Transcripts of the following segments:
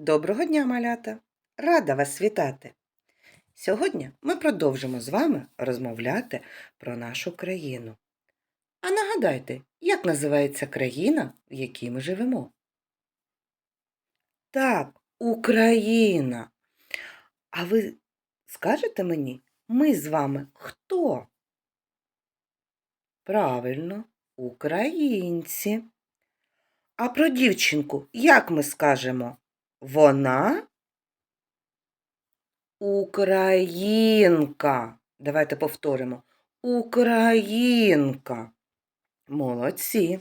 Доброго дня, малята! Рада вас вітати! Сьогодні ми продовжимо з вами розмовляти про нашу країну. А нагадайте, як називається країна, в якій ми живемо? Так, Україна. А ви скажете мені, ми з вами хто? Правильно, українці. А про дівчинку як ми скажемо? Вона Українка. Давайте повторимо. Українка. Молодці.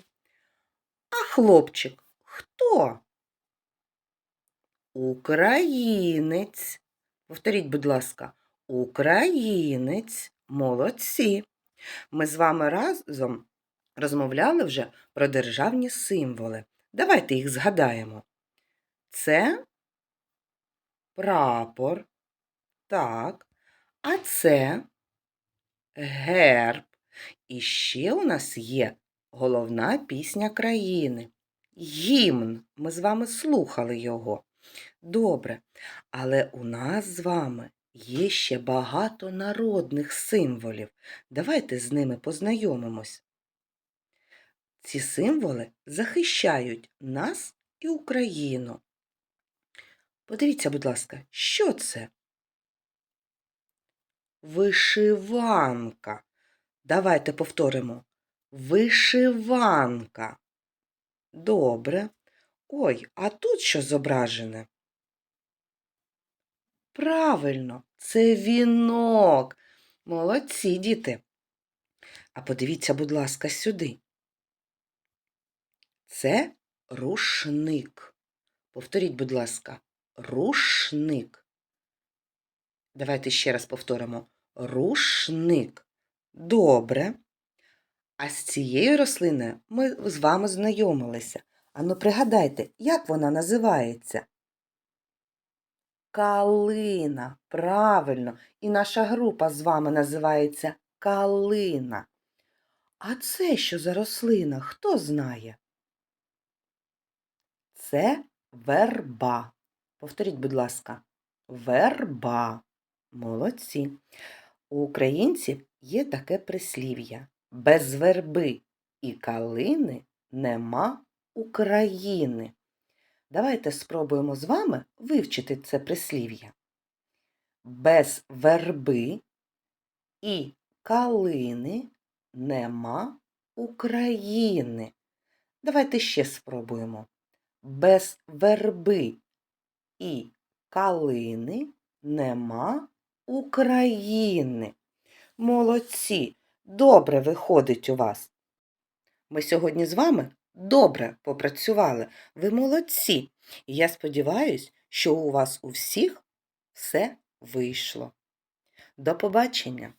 А хлопчик хто? Українець. Повторіть, будь ласка, українець. Молодці. Ми з вами разом розмовляли вже про державні символи. Давайте їх згадаємо. Це прапор, так, а це герб. І ще у нас є головна пісня країни. Гімн. Ми з вами слухали його. Добре, але у нас з вами є ще багато народних символів. Давайте з ними познайомимось. Ці символи захищають нас і Україну. Подивіться, будь ласка, що це? Вишиванка. Давайте повторимо. Вишиванка. Добре. Ой, а тут що зображене? Правильно, це вінок. Молодці, діти. А подивіться, будь ласка, сюди. Це рушник. Повторіть, будь ласка, рушник. Давайте ще раз повторимо. Рушник. Добре. А з цією рослиною ми з вами знайомилися. Ану, пригадайте, як вона називається? Калина. Правильно. І наша група з вами називається Калина. А це що за рослина? Хто знає? Це верба. Повторіть, будь ласка, верба. Молодці. У українців є таке прислів'я. Без верби і калини нема України. Давайте спробуємо з вами вивчити це прислів'я. Без верби і калини нема України. Давайте ще спробуємо. Без верби і калини нема України. Молодці, добре виходить у вас. Ми сьогодні з вами добре попрацювали. Ви молодці. І я сподіваюся, що у вас у всіх все вийшло. До побачення!